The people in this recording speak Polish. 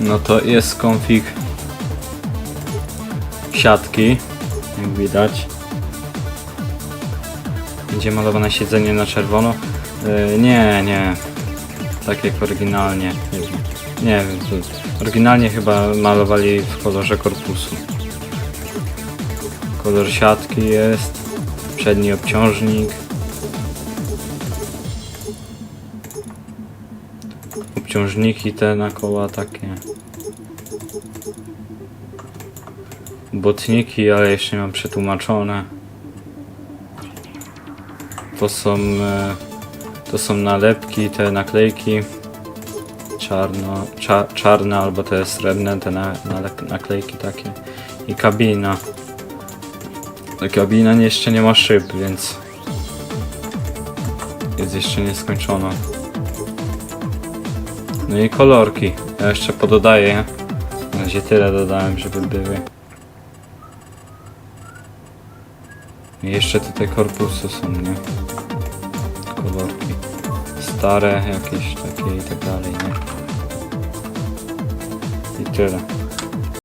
No to jest konfig siatki, jak widać. Będzie malowane siedzenie na czerwono. Yy, nie, nie. Tak jak oryginalnie. Nie wiem. Oryginalnie chyba malowali w kolorze korpusu. Kolor siatki jest. Przedni obciążnik. Obciążniki te na koła takie. Botniki, ale jeszcze nie mam przetłumaczone. To są, e, to są nalepki, te naklejki. Czarno, cza, czarne albo te srebrne, te na, nale- naklejki takie. I kabina. Ta kabina jeszcze nie ma szyb, więc jest jeszcze nieskończona. No i kolorki. Ja jeszcze pododaję. Na razie tyle dodałem, żeby były. I jeszcze tutaj korpusy są, nie? Kolorki. Stare jakieś takie i tak dalej, nie? I tyle.